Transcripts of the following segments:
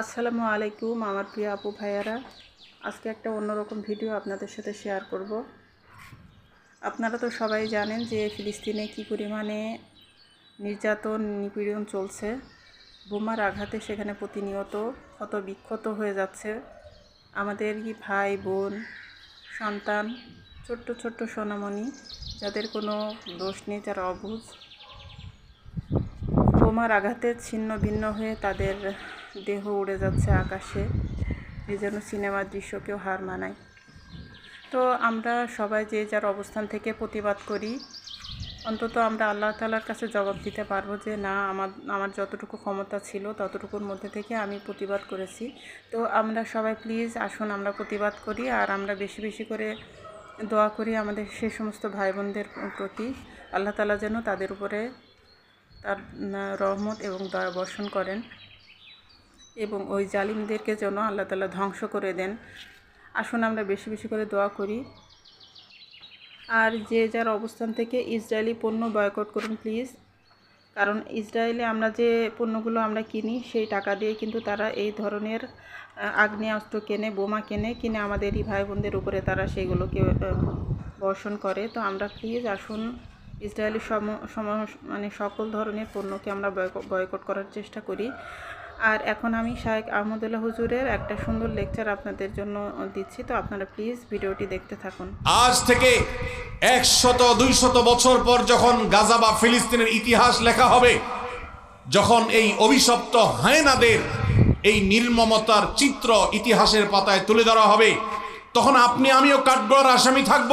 আসসালামু আলাইকুম আমার প্রিয় আপু ভাইয়ারা। আজকে একটা অন্যরকম ভিডিও আপনাদের সাথে শেয়ার করব। আপনারা তো সবাই জানেন যে ফিলিস্তিনে কি পরিমাণে নির্যাতন, নিপীড়ন চলছে। বোমার আঘাতে সেখানে প্রতিনিয়ত কত বিক্ষত হয়ে যাচ্ছে। আমাদের কি ভাই, বোন, সন্তান, ছোট্ট ছোট্ট সোনামণি, যাদের কোনো দোষ নেই, যারা অবুজ বোমার আঘাতে ছিন্ন ভিন্ন হয়ে তাদের দেহ উড়ে যাচ্ছে আকাশে। এ যেন সিনেমার দৃশ্যকেও হার মানায়। তো আমরা সবাই যে যার অবস্থান থেকে প্রতিবাদ করি, অন্তত আমরা আল্লাহ তালার কাছে জবাব দিতে পারব যে, না, আমার আমার যতটুকু ক্ষমতা ছিল, ততটুকুর মধ্যে থেকে আমি প্রতিবাদ করেছি। তো আমরা সবাই প্লিজ আসুন, আমরা প্রতিবাদ করি আর আমরা বেশি বেশি করে দোয়া করি আমাদের সে সমস্ত ভাই বোনদের প্রতি। আল্লাহ তালা যেন তাদের উপরে তার রহমত এবং দয়া বর্ষণ করেন। এবং ওই জালিমদেরকে যেন আল্লাহ তালা ধ্বংস করে দেন। আসুন আমরা বেশি বেশি করে দোয়া করি। আর যে যার অবস্থান থেকে ইসরায়েলি পণ্য বয়কট করুন প্লিজ। কারণ ইসরায়েলে আমরা যে পণ্যগুলো আমরা কিনি, সেই টাকা দিয়ে কিন্তু তারা এই ধরনের আগ্নেয়াস্ত্র কেনে, বোমা কেনে, কিনে আমাদেরই ভাই বোনদের উপরে তারা সেগুলোকে বর্ষণ করে। তো আমরা প্লিজ আসুন ইসরায়েলি সম মানে সকল ধরনের পণ্যকে আমরা বয়ক- বয়কট করার চেষ্টা করি। আর এখন আমি শায়েক আহমদুল্লাহ হুজুরের একটা সুন্দর লেকচার আপনাদের জন্য দিচ্ছি। তো আপনারা প্লিজ ভিডিওটি দেখতে থাকুন। আজ থেকে একশত, দুইশত বছর পর যখন গাজা বা ফিলিস্তিনের ইতিহাস লেখা হবে, যখন এই অভিশপ্ত হায়নাদের এই নির্মমতার চিত্র ইতিহাসের পাতায় তুলে ধরা হবে, তখন আপনি, আমিও কাঠগড়ার আসামি থাকব।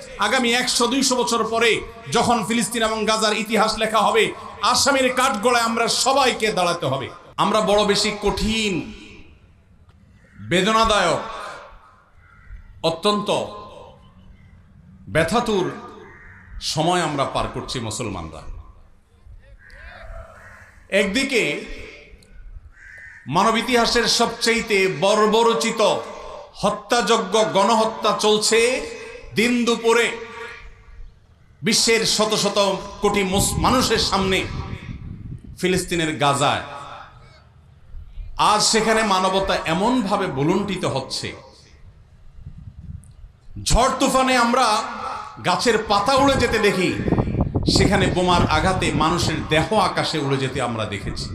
আগামী একশো দুইশো বছর পরে যখন ফিলিস্তিন এবং গাজার ইতিহাস লেখা হবে, আসামের কাঠগড়ায় আমরা সবাইকে দাঁড়াতে হবে। আমরা বড় বেশি কঠিন, বেদনাদায়ক, অত্যন্ত ব্যথাতুর সময় আমরা পার করছি মুসলমানরা। একদিকে মানব ইতিহাসের সবচেয়ে বর্বরচিত হত্যাযজ্ঞ গণহত্যা চলছে। দিন দুপুরে বিশ্বের শত শত কোটি মানুষের সামনে ফিলিস্তিনের গাজায়। আজ সেখানে মানবতা এমনভাবে বলুন্টিত হচ্ছে। ঝড় তুফানে আমরা গাছের পাতা উড়ে যেতে দেখি, সেখানে বোমার আঘাতে মানুষের দেহ আকাশে উড়ে যেতে আমরা দেখেছি।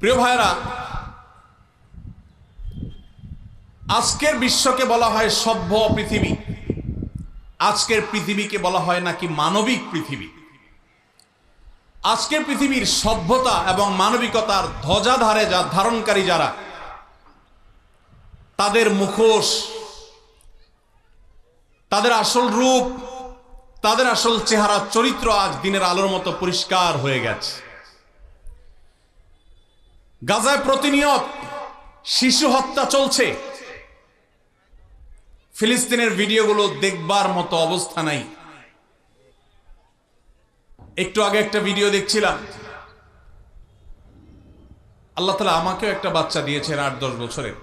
প্রিয় ভাইরা আজকের বিশ্বকে বলা হয় সভ্য পৃথিবী। আজকের পৃথিবীকে বলা হয় নাকি মানবিক পৃথিবী। আজকের পৃথিবীর সভ্যতা এবং মানবিকতার ধ্বজাধারে যা ধারণকারী যারা, তাদের মুখোশ, তাদের আসল রূপ, তাদের আসল চেহারা, চরিত্র আজ দিনের আলোর মতো পরিষ্কার হয়ে গেছে। গাজায় প্রতিনিয়ত শিশু হত্যা চলছে। ফিলিস্তিনের ভিডিওগুলো দেখবার মতো অবস্থা নাই। একটু আগে একটা ভিডিও দেখছিলাম। আল্লাহ তালা আমাকেও একটা বাচ্চা দিয়েছেন আট দশ বছরের।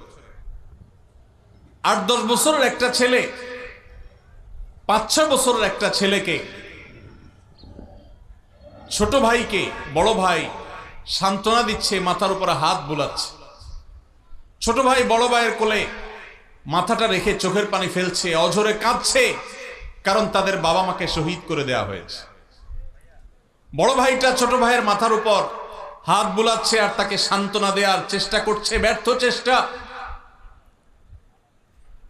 আট দশ বছরের একটা ছেলে, পাঁচ ছয় বছরের একটা ছেলেকে, ছোট ভাইকে, বড় ভাই সান্ত্বনা দিচ্ছে, মাথার উপরে হাত বুলাচ্ছে। ছোট ভাই বড় ভাইয়ের কোলে মাথাটা রেখে চোখের পানি ফেলছে, অঝরে কাঁদছে, কারণ তাদের বাবা মাকে শহীদ করে দেয়া হয়েছে। বড় ভাইটা ছোট ভাইয়ের মাথার উপর হাত বুলাচ্ছে আর তাকে সান্ত্বনা দেওয়ার চেষ্টা করছে, ব্যর্থ চেষ্টা।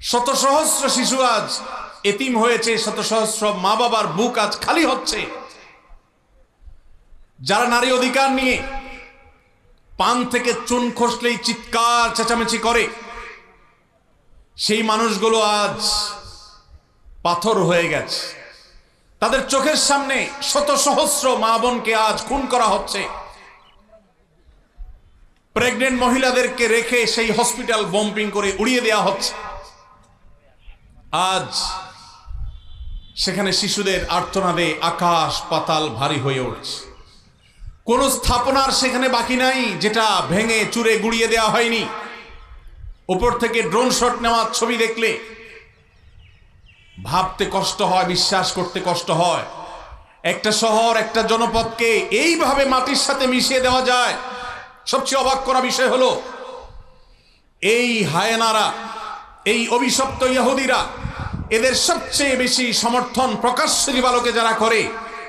শত সহস্র শিশু আজ এতিম হয়েছে শত সহস্র মা বাবার বুক আজ খালি হচ্ছে। যারা নারী অধিকার নিয়ে পান থেকে চুন খসলেই চিৎকার, চেঁচামেচি করে সেই মানুষগুলো আজ পাথর হয়ে গেছে। তাদের চোখের সামনে শত সহস্র মা বোনকে আজ খুন করা হচ্ছে। প্রেগনেন্ট মহিলাদেরকে রেখে সেই হসপিটাল বম্পিং করে উড়িয়ে দেওয়া হচ্ছে। আজ সেখানে শিশুদের আর্তনাদে আকাশ পাতাল ভারী হয়ে উঠছে। কোন স্থাপনার সেখানে বাকি নাই, যেটা ভেঙে চুরে গুড়িয়ে দেওয়া হয়নি। উপর থেকে ড্রোন শট নেওয়ার ছবি দেখলে ভাবতে কষ্ট হয়, বিশ্বাস করতে কষ্ট হয়। একটা শহর, একটা জনপদকে এইভাবে মাটির সাথে মিশিয়ে দেওয়া যায়। সবচেয়ে অবাক করা বিষয় হলো, এই হায়নারা, এই অভিশপ্ত ইহুদিরা, এদের সবচেয়ে বেশি সমর্থন প্রকাশ্য দিবালোকে যারা করে,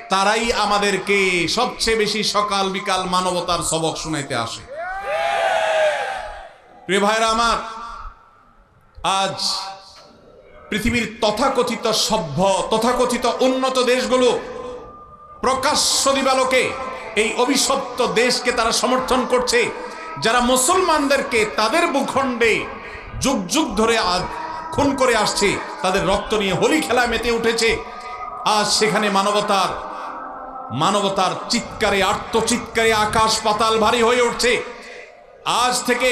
তারাই আমাদেরকে সবচেয়ে বেশি সকাল বিকাল মানবতার সবক শুনাইতে আসে। প্রিয় ভাইরা আমার, আজ পৃথিবীর তথাকথিত সভ্য, তথাকথিত উন্নত দেশগুলো প্রকাশ্য দিবালোকে এই অভিশপ্ত দেশকে তারা সমর্থন করছে, যারা মুসলমানদেরকে তাদের ভূখণ্ডে যুগ যুগ ধরে আজ খুন করে আসছে, তাদের রক্ত নিয়ে হোলি খেলায় মেতে উঠেছে। আজ সেখানে মানবতার মানবতার চিৎকারে, আর্তচিৎকারে আকাশ পাতাল ভারী হয়ে উঠছে। আজ থেকে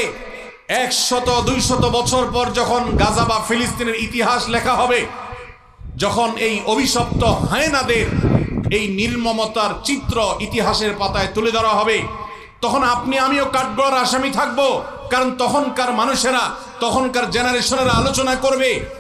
একশত, দুইশত বছর পর যখন গাজা বা ফিলিস্তিনের ইতিহাস লেখা হবে, যখন এই অভিশপ্ত হায়নাদের এই নির্মমতার চিত্র ইতিহাসের পাতায় তুলে ধরা হবে, তখন আপনি, আমিও কাঠগড়ার আসামি থাকব। কারণ তখনকার মানুষেরা, তখনকার জেনারেশনেরা আলোচনা করবে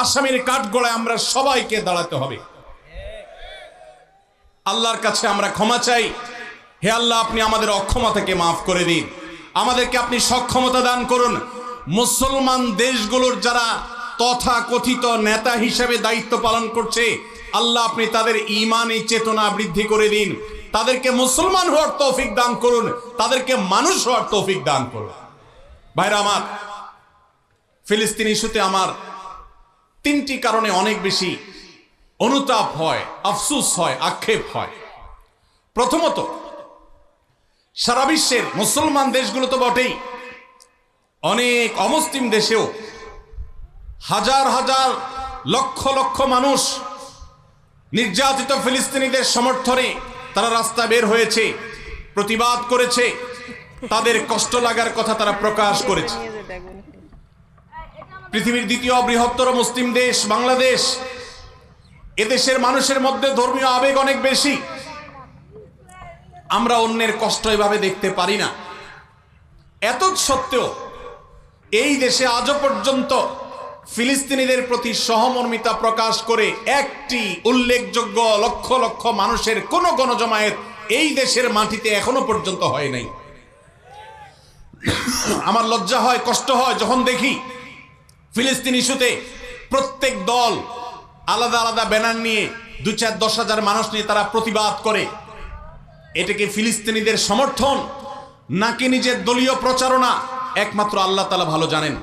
আসামের কাঠগড়ায় আমরা সবাইকে দাঁড়াতে হবে। আল্লাহর কাছে আমরা ক্ষমা চাই। হে আল্লাহ, আপনি আমাদের অক্ষমতাকে মাফ করে দিন। আমাদেরকে আপনি সক্ষমতা দান করুন। মুসলমান দেশগুলোর যারা তথা কথিত নেতা হিসেবে দায়িত্ব পালন করছে, আল্লাহ আপনি তাদের ইমানি চেতনা বৃদ্ধি করে দিন। তাদেরকে মুসলমান হওয়ার তৌফিক দান করুন। তাদেরকে মানুষ হওয়ার তৌফিক দান করুন। ভাইরা আমার, ফিলিস্তিন ইস্যুতে আমার তিনটি কারণে অনেক বেশি অনুতাপ হয়, আফসুস হয়, আক্ষেপ হয়। প্রথমত, সারা বিশ্বের মুসলমান দেশগুলো তো বটেই। অনেক অমুসলিম দেশেও হাজার হাজার লক্ষ লক্ষ মানুষ নির্যাতিত ফিলিস্তিনিদের সমর্থনে তারা রাস্তা বের হয়েছে, প্রতিবাদ করেছে, তাদের কষ্ট লাগার কথা তারা প্রকাশ করেছে। পৃথিবীর দ্বিতীয় বৃহত্তর মুসলিম দেশ, বাংলাদেশ। এদেশের মানুষের মধ্যে ধর্মীয় আবেগ অনেক বেশি। আমরা অন্যের কষ্ট এভাবে দেখতে পারি না। এত সত্ত্বেও এই দেশে আজও পর্যন্ত ফিলিস্তিনিদের প্রতি সহমর্মিতা প্রকাশ করে একটি উল্লেখযোগ্য লক্ষ লক্ষ মানুষের কোনো গণজমায়েত এই দেশের মাটিতে এখনও পর্যন্ত হয় নাই। আমার লজ্জা হয়, কষ্ট হয় যখন দেখি ফিলিস্তিন ইস্যুতে প্রত্যেক দল আলাদা আলাদা ব্যানার নিয়ে দু চার দশ হাজার মানুষ নিয়ে তারা প্রতিবাদ করে। এটাকে ফিলিস্তিনিদের সমর্থন? নাকি নিজের দলীয় প্রচারণা? একমাত্র আল্লাহ তালা ভালো জানেন।